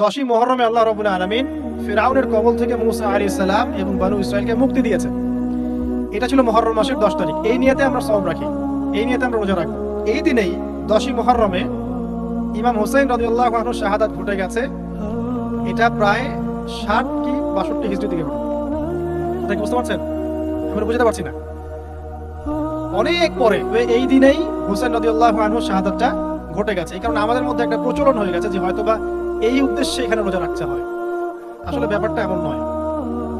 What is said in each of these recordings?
দশই মহরমে আল্লাহ রবুল আলমিন ফিরাউনের কবল থেকে মুসা আলী সালাম এবং বানু ইসরায়েলকে মুক্তি দিয়েছে এটা ছিল মহরম মাসের দশ তারিখ। এই নিয়েতে আমরা সব রাখি। এই নিয়েতে আমরা রোজা রাখব। এই দিনেই দশই মহরমে ইমাম হোসেন রদিউল্লাহ আনহু শাহাদাত ঘটে গেছে। এটা প্রায় ষাট কি বাষট্টি হিস্ট্রি থেকে ঘটে। বুঝতে পারছেন? আমরা বুঝতে পারছি না। অনেক পরে এই দিনেই হোসেন রদিউল্লাহ আনহু শাহাদাতটা ঘটে গেছে। এই কারণে আমাদের মধ্যে একটা প্রচলন হয়ে গেছে যে হয়তোবা এই উদ্দেশ্যে এখানে রোজা রাখতে হয়। আসলে ব্যাপারটা এমন নয়।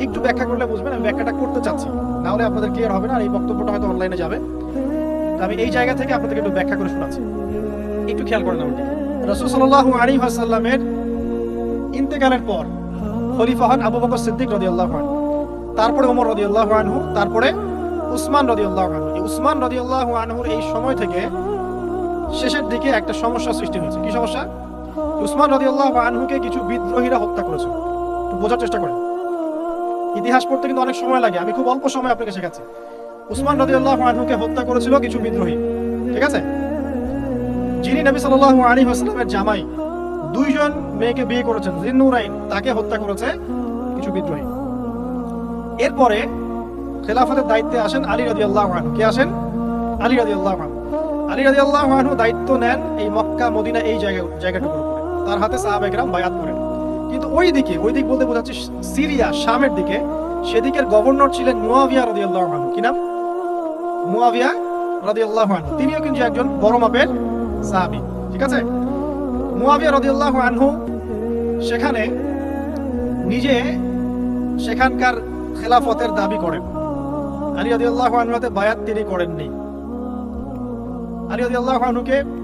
একটু ব্যাখ্যা করলে বুঝবেন, আমি ব্যাখ্যাটা করতে চাচ্ছি। না হলে আপনাদের ক্লিয়ার হবে না, আর এই বক্তব্যটা হয়তো অনলাইনে যাবে। তো আমি এই জায়গা থেকে আপনাদেরকে একটু ব্যাখ্যা করে শোনাচ্ছি। একটু খেয়াল করেন আমার দিকে রসুল সাল্লাহ আলী আসাল্লামের ইন্তেকালের পর খলিফা হন আবু বকর সিদ্দিক রদিয়াল্লাহ আনহু। তারপরে ওমর রদিয়াল্লাহ আনহু, তারপরে উসমান রদিয়াল্লাহ আনহু। এই উসমান রদিয়াল্লাহ আনহুর এই সময় থেকে শেষের দিকে একটা সমস্যা সৃষ্টি হয়েছে। কি সমস্যা? উসমান রদিয়াল্লাহ আনহুকে কিছু বিদ্রোহীরা হত্যা করেছে। একটু বোঝার চেষ্টা করেন। ইতিহাস পড়তে কিন্তু অনেক সময় লাগে। আমি খুব অল্প সময় আপনাকে শেখাচ্ছি। উসমান রদিয়াল্লাহ আনহুকে হত্যা করেছিল কিছু বিদ্রোহী। ঠিক আছে? যিনি নবী সাল্লাল্লাহু আলাইহি ওয়াসাল্লামের জামাই, দুইজন মেয়েকে বিয়ে করেছেন, জিন্নুরাইন, তাকে হত্যা করেছে কিছু বিদ্রোহী। এরপরে খেলাফতের দায়িত্বে আসেন আলী রাদিয়াল্লাহু আনহু। কে আসেন? আলী রাদিয়াল্লাহু আনহু। আলী রাদিয়াল্লাহু আনহু দায়িত্ব নেন এই মক্কা, মদিনা, এই জায়গা জায়গাটুকুর উপরে। তার হাতে সাহাবা একরাম বায়াত করেন। কিন্তু ওই দিকে ওই দিক বলতে বোঝাচ্ছে সিরিয়া, শামের দিকে, সেদিকের গভর্নর ছিলেন মুয়াবিয়া রাদিয়াল্লাহু আনহু। কি নাম? মুয়াবিয়া রাদিয়াল্লাহু আনহু। তিনিও কিন্তু একজন বড় মাপের সাহাবী। ঠিক আছে? মুয়াবিয়া রাদিয়াল্লাহু আনহু সেখানে নিজে সেখানকার খেলাফতের দাবি করেন। আলী রাদিয়াল্লাহু আনহু হাতে বায়াত তিনি করেননি। আলী রাদিয়াল্লাহু আনহুকে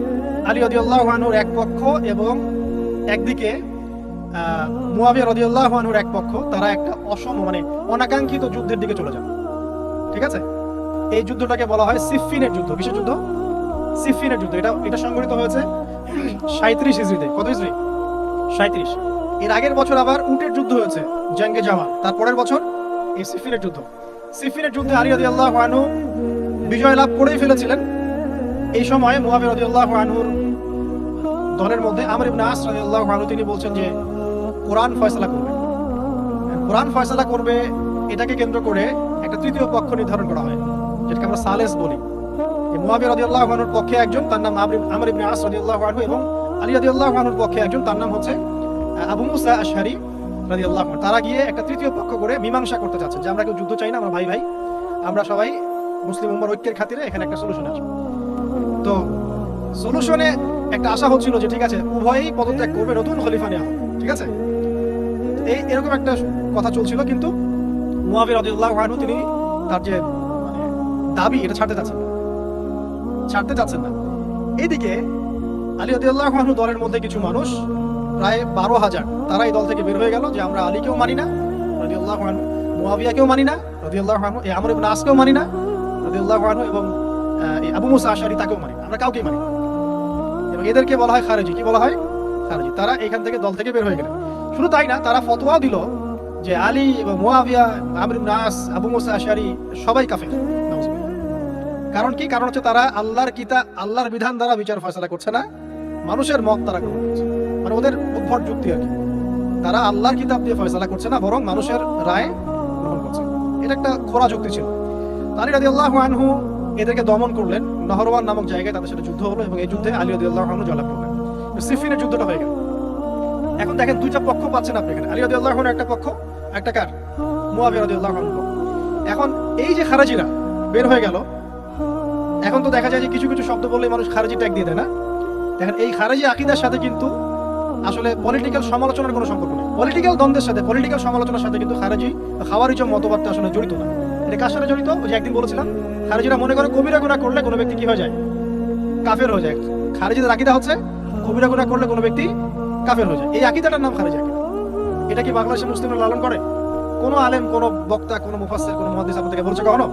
আলী রাদিয়াল্লাহু আনহুর এক পক্ষ এবং একদিকে মুয়াবিয়া রাদিয়াল্লাহু আনহুর এক পক্ষ, তারা একটা অসম মানে অনাকাঙ্ক্ষিত যুদ্ধের দিকে চলে যান ঠিক আছে? এই যুদ্ধটাকে বলা হয় সিফিনের যুদ্ধ। কিসের যুদ্ধ? সিফিনের যুদ্ধ। এটা এটা সংঘটিত হয়েছে সাঁত্রিশ ইসরিতে কত ইসরি সাঁত্রিশ এর আগের বছর আবার উটের যুদ্ধ হয়েছে, জঙ্গে জামা তার পরের বছর এই সিফিনের যুদ্ধ। সিফিনের যুদ্ধে আলী রাদিয়াল্লাহু আনহু বিজয় লাভ করেই ফেলেছিলেন। এই সময় মুয়াবিয়া রাদিয়াল্লাহু আনহুর দলের মধ্যে আমর ইবনে আস রাদিয়াল্লাহু আনহু তিনি বলছেন যে, কোরআন ফয়সালা করবে। কোরআন ফয়সালা করবে, এটাকে কেন্দ্র করে একটা তৃতীয় পক্ষ নির্ধারণ করা হয়, যেটাকে আমরা সালেস বলি। এই মুয়াবিয়া রাদিয়াল্লাহু আনহুর পক্ষে একজন, তার নাম আমর ইব- ইবনে আস রাদিয়াল্লাহু আনহু এবং আলী রাদিয়াল্লাহু আনহুর পক্ষে একজন, তার নাম হচ্ছে আবু মুসা আশহারি রাদিয়াল্লাহু আনহু। তারা গিয়ে একটা তৃতীয় পক্ষ করে মীমাংসা করতে চাচ্ছেন যে, আমরা কেউ যুদ্ধ চাই না, আমরা ভাই ভাই, আমরা সবাই মুসলিম উম্মার ঐক্যের খাতিরে এখানে একটা সলিউশন আসবে তো সলিউশনে একটা আশা হচ্ছিল যে ঠিক আছে, উভয়ই পদত্যাগ করবে নতুন খলিফা নেওয়া ঠিক আছে? এই এরকম একটা কথা চলছিল, কিন্তু মুয়াবির রাদিয়াল্লাহু আনহু তিনি তার যে মানে দাবি, এটা ছাড়তে চাচ্ছেন ছাড়তে চাচ্ছেন না। এইদিকে আলী রাদিয়াল্লাহু আনহু দলের মধ্যে কিছু মানুষ, প্রায় বারো হাজার তারা এই দল থেকে বের হয়ে গেল যে আমরা আলীকেও মানি না, রাদিয়াল্লাহু আনহু মুয়াবিয়াকেও মানি না, রাদিয়াল্লাহু আনহু এই আমর আসকেও মানি না, রাদিয়াল্লাহু আনহু এবং আবু মুসা আশারি তাকেও মানি না, আমরা কাউকেই মানি না। এবং এদেরকে বলা হয় খারেজি। কি বলা হয়? খারেজি। তারা এখান থেকে দল থেকে বের হয়ে গেলেন। শুধু তাই না, তারা ফতোয়াও দিল যে আলী এবং মুয়াবিয়া আমর আস, আবু মুসা আশারি সবাই কাফের। কারণ কি? কারণ হচ্ছে তারা আল্লাহর কিতা, আল্লাহর বিধান দ্বারা বিচার ফয়সালা করছে না, মানুষের মত তারা গ্রহণ করছে। মানে ওদের উদ্ভট যুক্তি আর কি। তারা আল্লাহর কিতাব দিয়ে ফয়সালা করছে না, বরং মানুষের রায় গ্রহণ করছে। এটা একটা খোরা যুক্তি ছিল। আলী রাদিয়াল্লাহু আনহু এদেরকে দমন করলেন। নহরওয়ান নামক জায়গায় তাদের সাথে যুদ্ধ হলো এবং এই যুদ্ধে আলী রাদিয়াল্লাহু আনহু জয়লাভ করলেন। সিফিনের যুদ্ধটা হয়ে গেল। এখন দেখেন দুইটা পক্ষ পাচ্ছেন আপনি এখানে। আলী রাদিয়াল্লাহু আনহু একটা পক্ষ, একটা কার? মুয়াবিয়া রাদিয়াল্লাহু আনহু এখন এই যে খারাজিরা বের হয়ে গেল, এখন তো দেখা যায় যে কিছু কিছু শব্দ বললে মানুষ খারাজি ট্যাগ দিয়ে দেয় না। দেখেন এই খারাজি আকিদার সাথে কিন্তু আসলে পলিটিক্যাল সমালোচনার কোনো সম্পর্ক নেই। পলিটিক্যাল দ্বন্দ্বের সাথে পলিটিক্যাল সমালোচনার সাথে কিন্তু খারাজি খাওয়ারিজম মতবাদটা আসলে জড়িত না। এটা সাথে জড়িত, ওই যে একদিন বলেছিলাম, খারেজিরা মনে করে কবিরা গুণা করলে কোনো ব্যক্তি কি হয়ে যায়? কাফের হয়ে যায়। খারেজিদের আকিদা হচ্ছে, কবিরা গুণা করলে কোনো ব্যক্তি কাফের হয়ে যায়। এই আকিদাটার নাম খারেজি আকিদা। এটা কি বাংলাদেশের মুসলিমরা লালন করে? কোনো আলেম, কোনো বক্তা, কোনো মুফাসসির, কোনো মুহাদ্দিস আপনাদেরকে বলছে কখনো?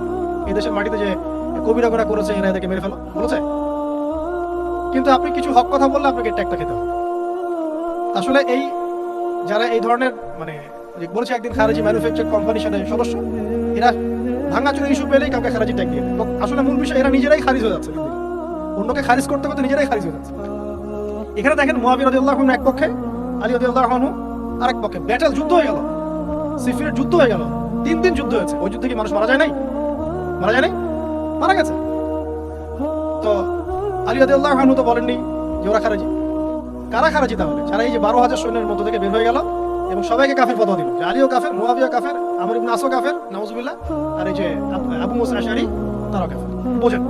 এই দেশের মাটিতে যে কবিরা গোনা করেছে, এরা এদেরকে মেরে ফেলো। বলেছে? কিন্তু আপনি কিছু হক কথা বললে আপনাকে ট্যাগটা খেতে হবে। আসলে এই যারা এই ধরনের মানে বলেছে একদিন খারেজি ম্যানুফ্যাকচার কোম্পানির সাথে সদস্য, এরা ভাঙাচুরা ইস্যু পেলেই কাউকে খারাজি ট্যাগ দিয়ে তো আসলে মূল বিষয়, এরা নিজেরাই খারিজ হয়ে যাচ্ছে। অন্যকে খারিজ করতে করতে নিজেরাই খারিজ হয়ে যাচ্ছে। এখানে দেখেন মুয়াবির আনহু এক পক্ষে, আলী আনহু আরেক পক্ষে। ব্যাটেল যুদ্ধ হয়ে গেল। সিফিনের যুদ্ধ হয়ে গেল। তিন দিন যুদ্ধ হয়েছে। ওই যুদ্ধে কি মানুষ মারা যায় নাই? মারা যায় নাই? মারা গেছে। তো আলী রাদিয়াল্লাহু আনহু তো বলেননি যে ওরা খারাজি। কারা খারাজি তাহলে? যারা এই যে বারো হাজার সৈন্যের মধ্য থেকে বের হয়ে গেল এবং সবাইকে কাফের ফতোয়া দিল। আলীও কাফের মুয়াবিয়া কাফের আমর কাফের নাউজুবিল্লাহ। আর এই যে আবু কাফের বোঝেন।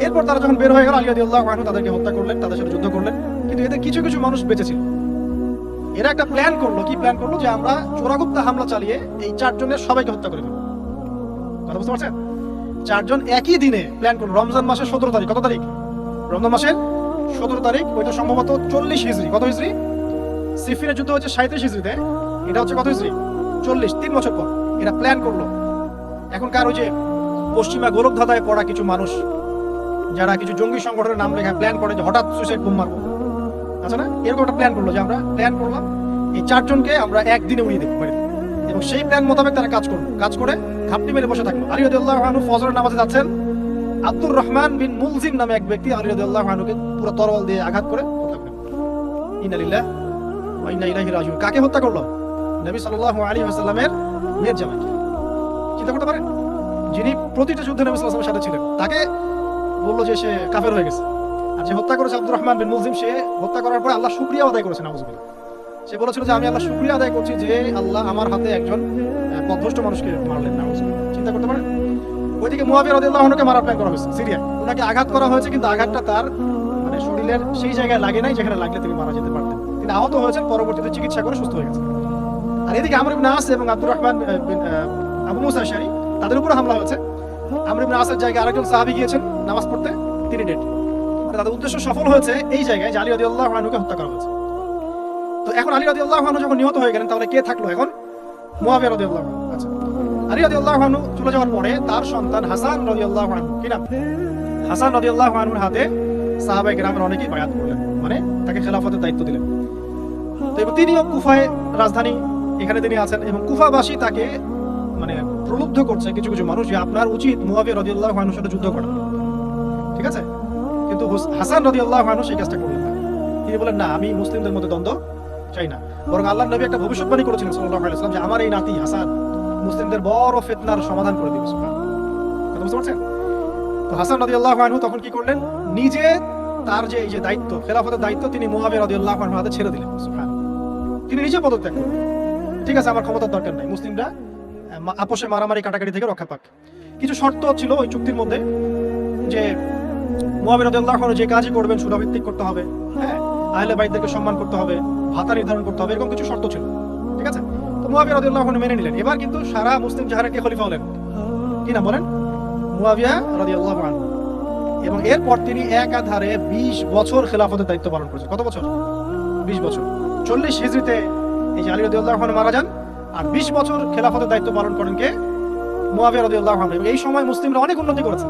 এরপর তারা যখন বের হয়ে গেল, আলী তাদেরকে হত্যা করলেন, তাদের সাথে যুদ্ধ করলেন। কিন্তু এদের কিছু কিছু মানুষ এরা একটা প্ল্যান করল। কি প্ল্যান করল? যে আমরা চোরাগুপ্তা হামলা চালিয়ে এই চারজনের সবাইকে হত্যা করে ফেলব। কথা বুঝতে পারছেন? চারজন একই দিনে প্ল্যান করল। রমজান মাসের সতেরো তারিখ। কত তারিখ? রমজান মাসের সতেরো তারিখ, ওইটা সম্ভবত চল্লিশ হিজড়ি কত হিজড়ি সিফিনের যুদ্ধ হচ্ছে সাঁত্রিশ হিজড়িতে এটা হচ্ছে কত হিজড়ি চল্লিশ, তিন বছর পর। এরা প্ল্যান করল। এখনকার ওই যে পশ্চিমা গোলক ধাঁধায় পড়া কিছু মানুষ, যারা কিছু জঙ্গি সংগঠনের নাম লেখা প্ল্যান করে যে হঠাৎ সুইসাইড বোম মারবো। আচ্ছা না, এরকম একটা প্ল্যান করল যে আমরা প্ল্যান করলাম, এই চারজনকে আমরা একদিনে উড়িয়ে দেবো বাড়িতে এবং সেই প্ল্যান মোতাবেক তারা কাজ করল। কাজ করে ঘাপটি মেরে বসে থাকল। আলী রাদিয়াল্লাহু আনহু ফজরের নামাজে যাচ্ছেন। আব্দুর রহমান বিন মুলজিম নামে এক ব্যক্তি আলী রাদিয়াল্লাহু আনহুকে পুরো তরোয়াল দিয়ে আঘাত করে হত্যা করলেন ইন্না লিল্লাহ ওয়া ইন্না ইলাইহি রাজিউন। কাকে হত্যা করল? নবী সাল্লাল্লাহু আলাইহি ওয়াসাল্লামের মেয়ের জামাইকে চিন্তা করতে পারেন? যিনি প্রতিটা যুদ্ধে নবী ওয়াসাল্লামের সাথে ছিলেন, তাকে বলল যে সে কাফের হয়ে গেছে। আর যে হত্যা করেছে আব্দুর রহমান বিন মুলজিম, সে হত্যা করার আল্লাহ আদায় সে বলেছিল যে আমি আল্লাহ আদায় করছি যে আল্লাহ আমার হাতে একজন মানুষকে মারলেন চিন্তা করতে পারেন? ওইদিকে মারার প্ল্যান করা হয়েছে সিরিয়া ওনাকে আঘাত করা হয়েছে, কিন্তু আঘাতটা তার মানে শরীরের সেই জায়গায় লাগে নাই যেখানে লাগলে তিনি মারা যেতে পারতেন। তিনি আহত হয়েছেন, পরবর্তীতে চিকিৎসা করে সুস্থ হয়ে গেছেন। আর এদিকে আমর ইবনে আস এবং আব্দুর রহমান আবু মুসা আশারি, তাদের উপরে হামলা হয়েছে। আমর ইবনে আসের জায়গায় আরেকজন সাহাবী গিয়েছেন নামাজ পড়তে, তিনি ডেট মানে তাদের উদ্দেশ্য সফল হয়েছে এই জায়গায় যে আলী রাদিয়াল্লাহু আনহুকে হত্যা করা হয়েছে। তো এখন আলী রাদিয়াল্লাহু আনহু যখন নিহত হয়ে গেলেন, তাহলে কে থাকল এখন? মুয়াবিয়া রাদিয়াল্লাহু আনহু। আচ্ছা। আলী রাদিয়াল্লাহু আনহু চলে যাওয়ার পরে তার সন্তান হাসান রাদিয়াল্লাহু আনহু। কি নাম? হাসান রাদিয়াল্লাহু আনহুর হাতে সাহাবায়ে কেরামের অনেকেই বায়াত করলেন। মানে তাকে খেলাফতের দায়িত্ব দিলেন। তো তিনিও কুফায় রাজধানী এখানে তিনি আছেন এবং কুফাবাসী তাকে মানে প্রলুব্ধ করছে কিছু কিছু মানুষ যে আপনার উচিত মুয়াবিয়া রাদিয়াল্লাহু আনহুর সাথে যুদ্ধ করা। ঠিক আছে? কিন্তু হাসান রাদিয়াল্লাহু আনহু সেই কাজটা করলেন না। তিনি বলেন, না, আমি মুসলিমদের মধ্যে দ্বন্দ্ব চাই না। বরং আল্লাহ নবী একটা ভবিষ্যৎবাণী করেছিলেন সাল্লাল্লাহু আলাইহি ওয়াসাল্লাম যে, আমার এই নাতি হাসান মুসলিমদের বড় ফিতনার সমাধান করে দিবে। কথা বুঝতে পারছেন? তো হাসান রাদিয়াল্লাহু আনহু তখন কি করলেন? নিজে তার যে, এই যে দায়িত্ব, খেলাফতের দায়িত্ব তিনি মুয়াবিয়া রাদিয়াল্লাহু আনহু হাতে ছেড়ে দিলেন। তিনি নিজে পদত্যাগ করলেন। ঠিক আছে, আমার ক্ষমতার দরকার নাই। মুসলিমরা আপোষে মারামারি কাটাকাটি থেকে রক্ষা পাক। কিছু শর্ত ছিল ওই চুক্তির মধ্যে যে মুয়াবিয়া যে কাজই করবেন, সুরাভিত্তিক করতে হবে হ্যাঁ? আহলে বাইতদেরকে সম্মান করতে হবে, ভাতা নির্ধারণ করতে হবে, এরকম কিছু শর্ত ছিল। ঠিক আছে? তো মুয়াবিয়া রাদিয়াল্লাহু মেনে নিলেন। এবার কিন্তু সারা মুসলিম জাহানের কে খলিফা হলেন। কি না বলেন? মুয়াবিয়া রাদিয়াল্লাহু এবং এরপর তিনি একাধারে 20 বছর খেলাফতের দায়িত্ব পালন করেছেন। কত বছর? 20 বছর। 40 হিজরিতে এই যে আলী আনহু মারা যান আর 20 বছর খেলাফতের দায়িত্ব পালন করেন কে? মুয়াবিয়া এবং এই সময় মুসলিমরা অনেক উন্নতি করেছে।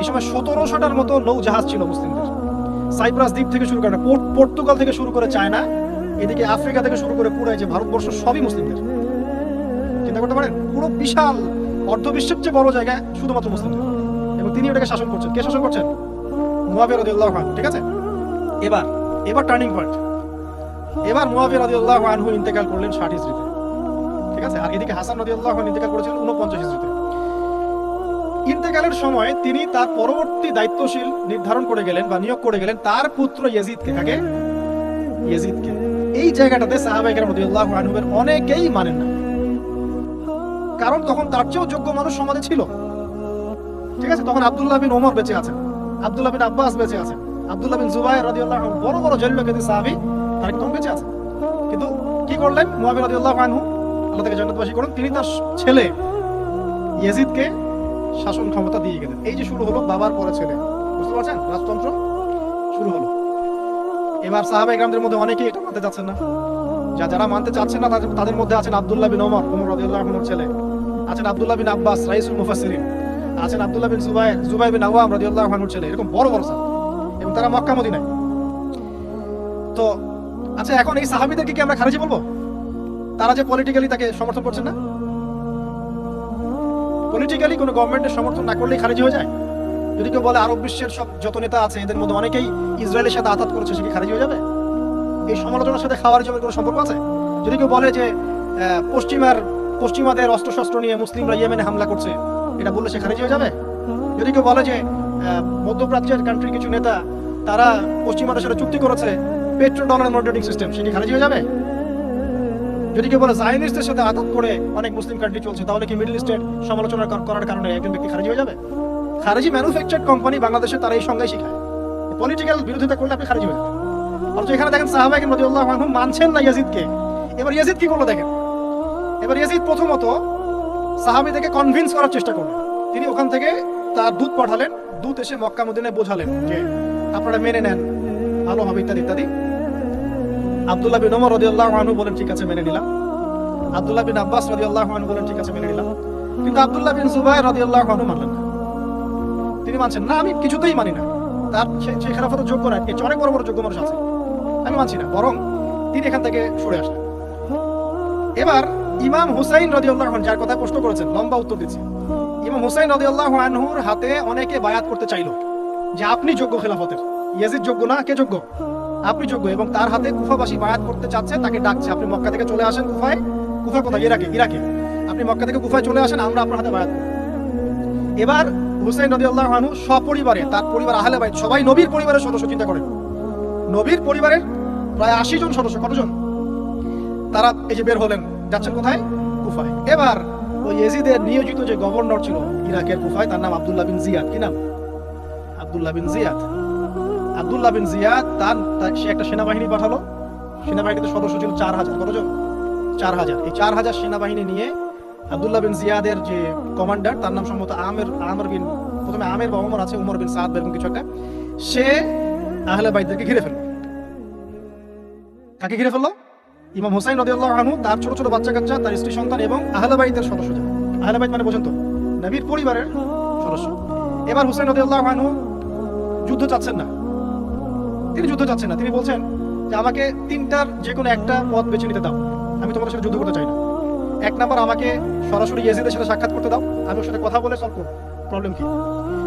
এই সময় সতেরোশোটার মতো নৌ জাহাজ ছিল মুসলিমদের। সাইপ্রাস দ্বীপ থেকে শুরু করে পর্তুগাল থেকে শুরু করে চায়না, এদিকে আফ্রিকা থেকে শুরু করে পুরো যে ভারতবর্ষ, সবই মুসলিমদের। চিন্তা করতে পারেন, পুরো বিশাল অর্ধবিশ্বের চেয়ে বড় জায়গায় শুধুমাত্র মুসলিমদের। এবং তিনি ওটাকে শাসন করছেন। কে শাসন করছেন? মুয়াবিয়া আনহু, ঠিক আছে? এবার এবার টার্নিং পয়েন্ট এবার মুয়াবিয়া রাদিয়াল্লাহু আনহু ইন্তেকাল করলেন 60 হিজরিতে ঠিক আছে? আর এদিকে হাসান রাদিয়াল্লাহু আনহু ইন্তেকাল করেছিলেন 49 হিজরিতে ইন্তেকালের সময় তিনি তার পরবর্তী দায়িত্বশীল নির্ধারণ করে গেলেন বা নিয়োগ করে গেলেন তার পুত্র ইয়াজিদকে। কাকে? ইয়াজিদকে। এই জায়গাটাতে সাহাবায়ে কেরাম রাদিয়াল্লাহু আনহুর অনেকেই মানেন না। কারণ তখন তার চেয়েও যোগ্য মানুষ সমাজে ছিল। ঠিক আছে? তখন আব্দুল্লাহ বিন ওমর বেঁচে আছেন। আব্দুল্লাহ বিন আব্বাস বেঁচে আছেন। আব্দুল্লাহ বিন জুবাইর রাদিয়াল্লাহু বড় বড় জলিল সাহাবী তারা তখন বেঁচে আছেন কিন্তু কি করলেন? মুয়াবিয়া রাদিয়াল্লাহু আনহু আল্লাহ তাকে জান্নাতবাসী করুন। তিনি তার ছেলে ইয়াজিদকে শাসন ক্ষমতা দিয়ে গেলেন। এই যে শুরু হলো বাবার পরে ছেলে। বুঝতে পারছেন? রাজতন্ত্র শুরু হলো। এবার সাহাবাই গ্রামদের মধ্যে অনেকেই এটা মানতে যাচ্ছেন না। যা যারা মানতে চাচ্ছেন না, তাদের মধ্যে আছেন আব্দুল্লাহ বিন ওমর ওমর রাদিয়াল্লাহু আনহুর ছেলে। আছেন আব্দুল্লাহ বিন আব্বাস, রাইসুল মুফাসসিরিন। আছেন আব্দুল্লাহ বিন জুবাইর জুবাইর বিন আওয়াম রাদিয়াল্লাহু আনহুর ছেলে। এরকম বড় বড় সাহাবী। এবং তারা মক্কা মদিনায়। তো আচ্ছা এখন এই সাহাবীদেরকে কি আমরা খারিজি বলব? তারা যে পলিটিক্যালি তাকে সমর্থন করছেন না? পলিটিক্যালি কোনো গভর্নমেন্টের সমর্থন না করলেই খারিজি হয়ে যায়? যদি কেউ বলে আরব বিশ্বের সব যত নেতা আছে, এদের মধ্যে অনেকেই ইসরায়েলের সাথে আঘাত করেছে, সে কি খারিজ হয়ে যাবে? এই সমালোচনার সাথে খাওয়ার জন্য কোনো সম্পর্ক আছে? যদি কেউ বলে যে পশ্চিমার, পশ্চিমাদের অস্ত্রশস্ত্র নিয়ে মুসলিমরা ইয়েমেনে হামলা করছে, এটা বললে সে খারিজ হয়ে যাবে? যদি কেউ বলে যে মধ্যপ্রাচ্যের কান্ট্রির কিছু নেতা, তারা পশ্চিমাদের সাথে চুক্তি করেছে পেট্রো ডলার মনিটরিং সিস্টেম, সেটি খারিজ হয়ে যাবে? যদি কেউ বলে সাথে আঘাত করে অনেক মুসলিম কান্ট্রি চলছে, তাহলে কি মিডল ইস্টের সমালোচনা করার কারণে একজন ব্যক্তি খারিজ হয়ে যাবে? খারিজি ম্যানুফ্যাকচার কোম্পানি বাংলাদেশে তারা এই শিখায়। পলিটিক্যাল বিরোধিতা করলে আপনি খারিজ হয়ে যাবেন। অথচ এখানে দেখেন সাহাবাহিক রাদিয়াল্লাহু আনহুম মানছেন না ইয়াজিদকে। এবার ইয়াজিদ কি করল দেখেন? এবার ইয়াজিদ প্রথমত সাহাবীদেরকে কনভিন্স করার চেষ্টা করলেন তিনি ওখান থেকে তার দুধ পাঠালেন দুধ এসে মক্কা মদিনায় বোঝালেন যে, আপনারা মেনে নেন, ভালো হবে ইত্যাদি ইত্যাদি। আব্দুল্লাহ বিন ওমর রাদিয়াল্লাহু আনহু বলেন, ঠিক আছে, মেনে নিলাম। আব্দুল্লাহ বিন আব্বাস রাদিয়াল্লাহু আনহু বলেন, ঠিক আছে, মেনে নিলাম। কিন্তু আব্দুল্লাহ বিন জুবাইর রাদিয়াল্লাহু আনহু মানলেন না। তিনি মানছেন, না, আমি কিছুতেই মানি না। তার সে- সে খেলাফতের যোগ্য না এর অনেক বড় বড় যোগ্য মানুষ আছে। আমি মানছি না, বরং তিনি এখান থেকে সরে আসলেন। এবার ইমাম হুসাইন রাদিয়াল্লাহু আনহু যার কথা প্রশ্ন করেছেন, লম্বা উত্তর দিচ্ছি। ইমাম হুসাইন রাদিয়াল্লাহু আনহুর হাতে অনেকে বায়াত করতে চাইলো যে, আপনি যোগ্য খেলাফতের। ইয়াজিদ যোগ্য না? কে যোগ্য? আপনি যোগ্য এবং তার হাতে কুফাবাসী বায়াত করতে চাচ্ছে, তাকে ডাকছে। আপনি মক্কা থেকে চলে আসেন কুফায়? কুফা কোথায় ইরাকে ইরাকে। আপনি মক্কা থেকে কুফায় চলে আসেন, আমরা আপনার হাতে বায়াত। এবার হুসাইন আল্লাহ আনহু সপরিবারে, তার পরিবার আহলে বাইত, সবাই নবীর পরিবারের সদস্য চিন্তা করেন। নবীর পরিবারের প্রায় আশি জন সদস্য, কতজন? তারা এই যে বের হলেন, যাচ্ছেন কোথায়? কুফায়। এবার ওই এজিদের নিয়োজিত যে গভর্নর ছিল, ইরাকের কুফায়, তার নাম আব্দুল্লাহ বিন জিয়াদ। কি নাম? আব্দুল্লাহ বিন জিয়াদ। আব্দুল্লাহ বিন জিয়াদ, তার সে একটা সেনাবাহিনী পাঠালো। সেনাবাহিনীতে সদস্য ছিল চার হাজার। কতজন চার হাজার। এই চার হাজার সেনাবাহিনী নিয়ে আব্দুল্লাহ বিন জিয়াদের যে কমান্ডার, তার নাম সম্ভবত আমের আমর বিন প্রথমে আমের বা ওমর আছে, উমর বিন সাদ এরকম কিছু একটা। সে আহলে বাইতদেরকে ঘিরে ফেলল। কাকে ঘিরে ফেলল? ইমাম হোসাইন রাদিয়াল্লাহু আনহু, তার ছোট ছোট বাচ্চা কাচ্চা, তার স্ত্রী সন্তান এবং আহলে বাইতের সদস্য যারা। আহলে বাইত মানে বোঝেন তো নবীর পরিবারের সদস্য। এবার হোসেন রাদিয়াল্লাহু আনহু যুদ্ধ চাচ্ছেন না। তিনি যুদ্ধ চাচ্ছেন না। তিনি বলছেন যে, আমাকে তিনটার যে কোনো একটা পথ বেছে নিতে দাও। আমি তোমাদের সাথে যুদ্ধ করতে চাই না। এক নাম্বার, আমাকে সরাসরি ইয়েজিদের সাথে সাক্ষাৎ করতে দাও। আমি ওর সাথে কথা বলে সলভ করব। প্রবলেম কি?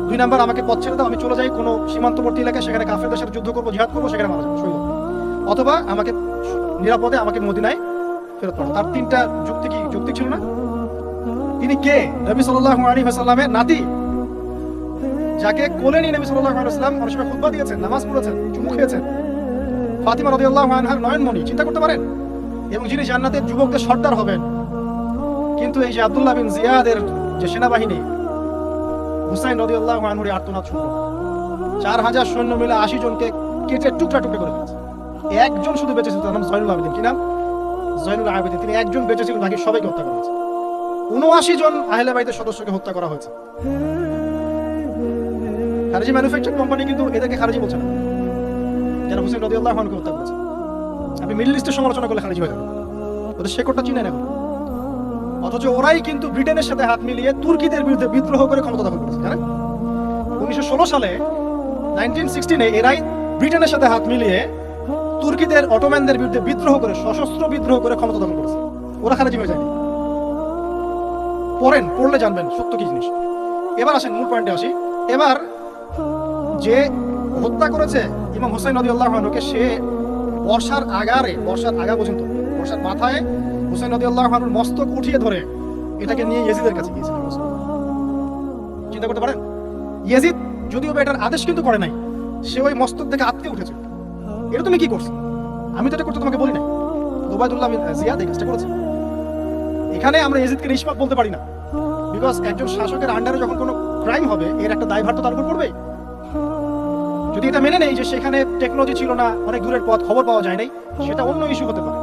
দুই নাম্বার, আমাকে পথ ছেড়ে দাও। আমি চলে যাই কোনো সীমান্তবর্তী এলাকায়। সেখানে কাফেরদের সাথে যুদ্ধ করব, জিহাদ করব, সেখানে মারা যাব শহীদ অথবা আমাকে নিরাপদে আমাকে মদিনায় ফেরত পাঠাও। তার তিনটা যুক্তি কি? যুক্তি ছিল না? তিনি কে? নবী সাল্লাল্লাহু আলাইহি ওয়াসাল্লামের নাতি? যাকে কোলে নিয়ে নবী সাল্লাল্লাহু আলাইহি ওয়াসাল্লাম অনেক সময় খুতবা দিয়েছেন, নামাজ পড়েছেন, চুমু খেয়েছেন। ফাতিমা রাদিয়াল্লাহু আনহার নয়নমণি, চিন্তা করতে পারেন? এবং যিনি জান্নাতের যুবকদের সর্দার হবেন, কিন্তু এই যে আব্দুল্লাহ বিন জিয়াদের যে সেনাবাহিনী, হুসাইন রাদিয়াল্লাহু আনহুর এই আর্তনাদ শুনল। চার হাজার সৈন্য মিলে আশি জনকে কেটে টুকরা টুকরা করে ফেলেছে একজন শুধু বেঁচে ছিল, তার নাম জয়নুল আবেদিন। কি নাম? জয়নুল আবেদিন। তিনি একজন বেঁচে ছিল বাকি সবাইকে হত্যা করা হয়েছে। উনআশি জন আহলে বাইতের সদস্যকে হত্যা করা হয়েছে। খারিজি ম্যানুফ্যাকচার কোম্পানি কিন্তু এদেরকে খারিজি বলছে না। যারা হুসেন রদিউল্লাহ খানকে হত্যা করেছে। আপনি মিডল ইস্টের সমালোচনা করলে খারিজি হয়ে যাবে। ওদের শেকড়টা চিনে নেন অথচ ওরাই কিন্তু ব্রিটেনের সাথে হাত মিলিয়ে তুর্কিদের বিরুদ্ধে বিদ্রোহ করে ক্ষমতা দখল করেছে, জানেন? উনিশশো ষোলো সালে নাইনটিন সিক্সটিনে এরাই ব্রিটেনের সাথে হাত মিলিয়ে তুর্কিদের অটোম্যানদের বিরুদ্ধে বিদ্রোহ করে, সশস্ত্র বিদ্রোহ করে ক্ষমতা দখল করেছে। ওরা খারাজি হয়ে যায়নি পড়েন, পড়লে জানবেন, সত্য কি জিনিস। এবার আসেন, মূল পয়েন্টে আসি। এবার যে হত্যা করেছে ইমাম হোসেন নদী আল্লাহকে সে বর্ষার আগারে, বর্ষার আগা পর্যন্ত, বর্ষার মাথায় হোসেন নদী আল্লাহর মস্তক উঠিয়ে ধরে এটাকে নিয়ে ইয়েজিদের কাছে গিয়েছিল চিন্তা করতে পারেন? ইয়েজিদ যদিও বা এটার আদেশ কিন্তু করে নাই, সে ওই মস্তক থেকে আটকে উঠেছে। এটা তুমি কি করছ? আমি তো এটা করতে তোমাকে বলি নাই। দুবাইদুল্লাহ জিয়াদ এই কাজটা করেছে। এখানে আমরা ইয়েজিদকে নিষ্পাপ বলতে পারি না। বিকজ একজন শাসকের আন্ডারে যখন কোনো ক্রাইম হবে, এর একটা দায়ভার তো তার উপর যদি এটা মেনে নেই যে সেখানে টেকনোলজি ছিল না, অনেক দূরের পথ, খবর পাওয়া যায় নাই, সেটা অন্য ইস্যু হতে পারে।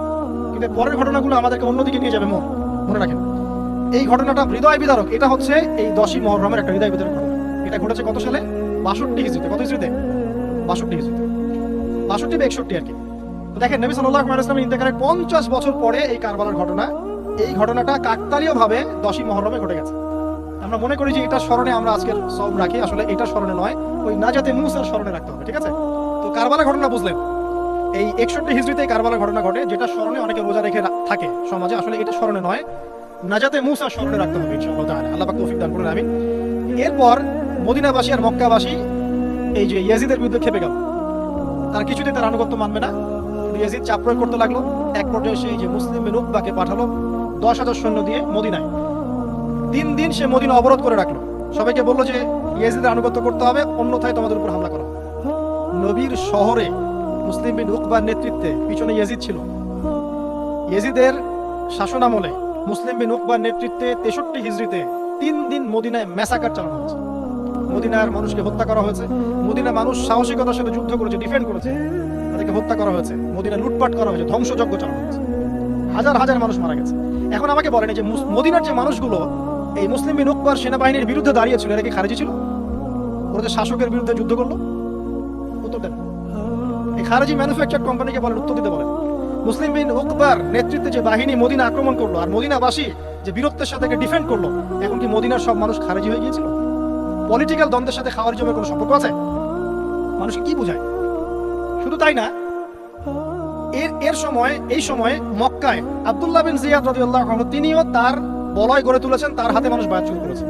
কিন্তু পরের ঘটনাগুলো আমাদেরকে অন্যদিকে নিয়ে যাবে মন। মনে রাখেন। এই ঘটনাটা হৃদয় বিদারক। এটা হচ্ছে এই দশই মহরমের একটা হৃদয় বিদারক ঘটনা। এটা ঘটেছে কত সালে? বাষট্টি কত হিজড়িতে? বাষট্টি বাষট্টি বা একষট্টি আর কি। দেখেন, নবী ওয়াসাল্লামের ইন্তেকালের 50 বছর পরে এই কারবালার ঘটনা এই ঘটনাটা কাকতালীয়ভাবে 10ই মুহররমে ঘটে গেছে। আমরা মনে করি যে এটা স্মরণে আমরা আজকের সব রাখি। আসলে এটা স্মরণে নয়, ওই নাজাতে মুসার স্মরণে রাখতে হবে, ঠিক আছে? তো কারবালা ঘটনা বুঝলেন। এই একষট্টি হিজড়িতে কারবালা ঘটনা ঘটে, যেটা স্মরণে অনেকে রোজা রেখে থাকে সমাজে। আসলে এটা স্মরণে নয়, নাজাতে মুসার স্মরণে রাখতে হবে আল্লাহ পাক তৌফিক দান করুন, আমিন। এরপর মদিনাবাসী আর মক্কাবাসী এই যে ইয়াজিদের বিরুদ্ধে খেপে গেল। তার কিছুতে তার আনুগত্য মানবে না। ইয়াজিদ চাপ প্রয়োগ করতে লাগল। এক পর্যায়ে সেই যে মুসলিম বিন পাঠালো। দশ হাজার সৈন্য দিয়ে মদিনায়। তিন দিন সে মদিনা অবরোধ করে রাখল। সবাইকে বলল যে, ইয়াজিদের আনুগত্য করতে হবে, অন্যথায় তোমাদের উপর হামলা করা নবীর শহরে মুসলিম বিন উকবার নেতৃত্বে পিছনে ইয়াজিদ ছিল। ইয়াজিদের শাসনামলে মুসলিম বিন উকবার নেতৃত্বে তেষট্টি হিজড়িতে তিন দিন মদিনায় ম্যাসাকার চালানো হয়েছে। মদিনার মানুষকে হত্যা করা হয়েছে। মদিনা মানুষ সাহসিকতার সাথে যুদ্ধ করেছে ডিফেন্ড করেছে। তাদেরকে হত্যা করা হয়েছে। মদিনা লুটপাট করা হয়েছে, ধ্বংসযজ্ঞ চালানো হয়েছে। হাজার হাজার মানুষ মারা গেছে। এখন আমাকে বলেন যে মদিনার যে মানুষগুলো, এই মুসলিম বিন সেনাবাহিনীর বিরুদ্ধে দাঁড়িয়েছিল এরা কি খারেজি ছিল? ওরা যে শাসকের বিরুদ্ধে যুদ্ধ করল? উত্তর দেন এই খারেজি ম্যানুফ্যাকচার কোম্পানিকে বলেন, উত্তর দিতে বলেন। মুসলিম বিন উকবার নেতৃত্বে যে বাহিনী মদিনা আক্রমণ করল আর মদিনাবাসী যে বীরত্বের সাথে ডিফেন্ড করল, এখন কি মদিনার সব মানুষ খারেজি হয়ে গিয়েছিল? পলিটিক্যাল দ্বন্দ্বের সাথে খাওয়ার জন্য কোনো সম্পর্ক আছে? মানুষ কি বোঝায়? শুধু তাই না এর এর সময়, এই সময় মক্কায় আব্দুল্লাহ বিন জিয়াদ রাদিয়াল্লাহু আনহু, তিনিও তার বলয় গড়ে তুলেছেন, তার হাতে মানুষ বায়াত শুরু করেছে।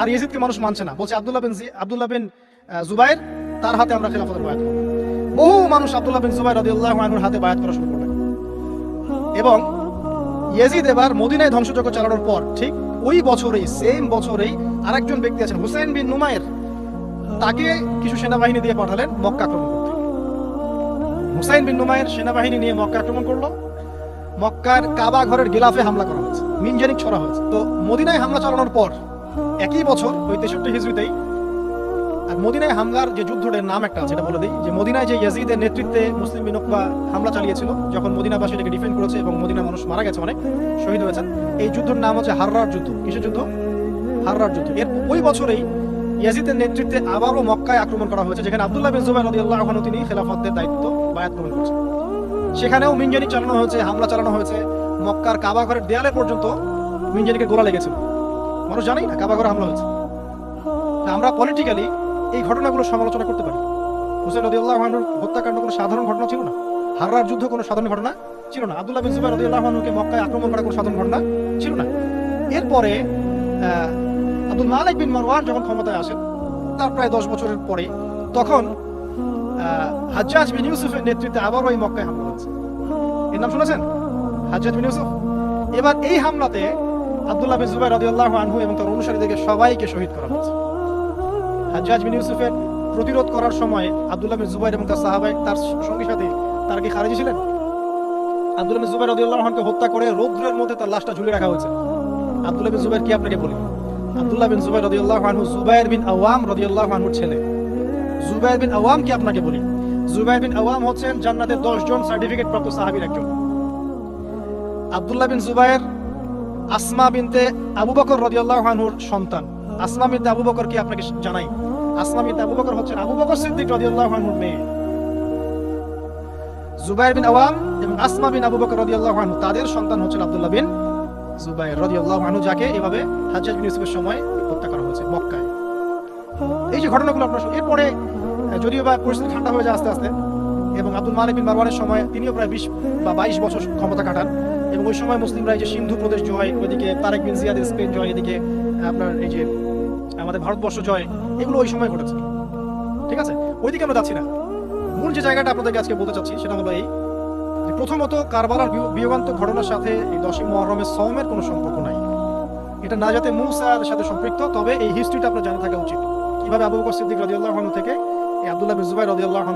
আর ইয়েজিদকে মানুষ মানছে না। বলছে আব্দুল্লাহ বিন আব্দুল্লাহ বিন জুবাইর, তার হাতে আমরা খেলাফতের বায়াত বহু মানুষ আব্দুল্লাহ বিন জুবাইর রাদিয়াল্লাহু আনহুর হাতে বায়াত করা শুরু করলেন। এবং ইয়েজিদ এবার মদিনায় ধ্বংসযজ্ঞ চালানোর পর, ঠিক ওই বছরেই সেম বছরেই আরেকজন ব্যক্তি আছেন হুসেন বিন নুমায়ের তাকে কিছু সেনাবাহিনী দিয়ে পাঠালেন মক্কা আক্রমণ হুসাইন বিন নুমায়ের সেনাবাহিনী নিয়ে মক্কা আক্রমণ করল। মক্কার কাবা ঘরের গিলাফে হামলা করা হয়েছে, মিনজানিক ছড়া হয়েছে। তো মদিনায় হামলা চালানোর পর একই বছর, ওই তেষট্টি হিজড়িতেই, আর মদিনায় হামলার যে যুদ্ধটার নাম একটা আছে এটা বলে দিই। যে মদিনায় যে ইয়াজিদের নেতৃত্বে মুসলিম বিন উকবা হামলা চালিয়েছিল, যখন মদিনাবাসী এটাকে ডিফেন্ড করেছে এবং মদিনা মানুষ মারা গেছে অনেক, শহীদ হয়েছেন, এই যুদ্ধের নাম হচ্ছে হাররার যুদ্ধ। কিসের যুদ্ধ? হাররার যুদ্ধ। এর ওই বছরেই ইয়াজিদের নেতৃত্বে আবারও মক্কায় আক্রমণ করা হয়েছে, যেখানে আব্দুল্লাহ বিন জুবাইর রাদিয়াল্লাহু আনহু তিনি খেলাফতের দায়িত্ব বায়াত গ্রহণ করেছেন। সেখানেও মিনজানি চালানো হয়েছে, হামলা চালানো হয়েছে। মক্কার কাবা ঘরের দেয়ালে পর্যন্ত মিনজানিকে গোলা লেগেছিল। মানুষ জানেই না, কাবা ঘরে হামলা হয়েছে। আমরা পলিটিক্যালি এই ঘটনাগুলো সমালোচনা করতে পারি। হুসেন রদিউল্লাহ আহনুর হত্যাকাণ্ড কোনো সাধারণ ঘটনা ছিল না। হাররার যুদ্ধ কোনো সাধারণ ঘটনা ছিল না। আব্দুল্লাহ বিন জুবাইর রদিউল্লাহ আহনুকে মক্কায় আক্রমণ করা কোনো সাধারণ ঘটনা ছিল না। এরপরে আব্দুল মালিক বিন মারওয়ান যখন ক্ষমতায় আসেন, তার প্রায় দশ বছরের পরে তখন হাজ্জাজ বিন ইউসুফের নেতৃত্বে আবারও এই মক্কায় হামলা হয়েছে এর নাম শুনেছেন? হাজ্জাজ বিন ইউসুফ। এবার এই হামলাতে আব্দুল্লাহ বিন জুবাইর রাদিয়াল্লাহু আনহু এবং তার অনুসারীদেরকে সবাইকে শহীদ করা হয়েছে হাজ্জাজ বিন ইউসুফের প্রতিরোধ করার সময় আব্দুল্লাহ বিন জুবাইর এবং তার সাহাবাই তার সঙ্গী সাথে, তারা কি খারেজি ছিলেন? আব্দুল্লাহ বিন জুবাইর রাদিয়াল্লাহু আনহুকে হত্যা করে রৌদ্রের মধ্যে তার লাশটা ঝুলিয়ে রাখা হয়েছে। আব্দুল্লাহ বিন জুবাইর কি আপনাকে বলি? আব্দুল্লাহ বিন জুবাইর রাদিয়াল্লাহু আনহু, জুবাইর বিন আওয়াম ছেলে। জুবাইর বিন আপনাকে বলি। জুবাইর বিন আওয়াম হচ্ছেন জান্নাতের 10 জন সার্টিফিকেট প্রাপ্ত একজন। বিন জুবাইর আসমা বিনতে আবু বকর আনহুর সন্তান। আসমা বিনতে আবু বকর কি আপনাকে জানাই? আসমা বিনতে আবু বকর হচ্ছেন আবু বকর সিদ্দিক আনহুর মেয়ে। জুবাইর বিন আওয়াম এবং আসমা বিন আবু বকর আনহু, তাদের সন্তান হচ্ছেন আব্দুল্লাহ বিন জুবাইর যাকে এভাবে হাজ্জাজ বিন ইউসুফের সময় হত্যা করা হয়েছে মক্কায়। এই যে ঘটনাগুলো এরপরে যদিও বা পরিস্থিতি ঠান্ডা হয়ে যায় আস্তে আস্তে, এবং আব্দুল মালিক বিন মারওয়ানের সময় তিনিও প্রায় বিশ বা বাইশ বছর ক্ষমতা কাটান, এবং ওই সময় মুসলিমরা এই যে সিন্ধু প্রদেশ জয়, ওইদিকে তারেক বিন জিয়াদ স্পেন জয়, এদিকে আপনার এই যে আমাদের ভারতবর্ষ জয়, এগুলো ওই সময় ঘটেছে। ঠিক আছে? ওইদিকে আমরা যাচ্ছি না। মূল যে জায়গাটা আপনাদেরকে আজকে বলতে চাচ্ছি, সেটা হলো এই প্রথমত কারবালার বিয়- বিয়োগান্ত ঘটনার সাথে এই দশই মহরমের সমের কোনো সম্পর্ক নাই। এটা না যাতে মুসার সাথে সম্পৃক্ত, তবে এই হিস্ট্রিটা আপনার জানা থাকা উচিত। কীভাবে আবু বকর সিদ্দিক রাদিয়াল্লাহু থেকে এই আব্দুল্লাহ বিন জুবাইর রাদিয়াল্লাহু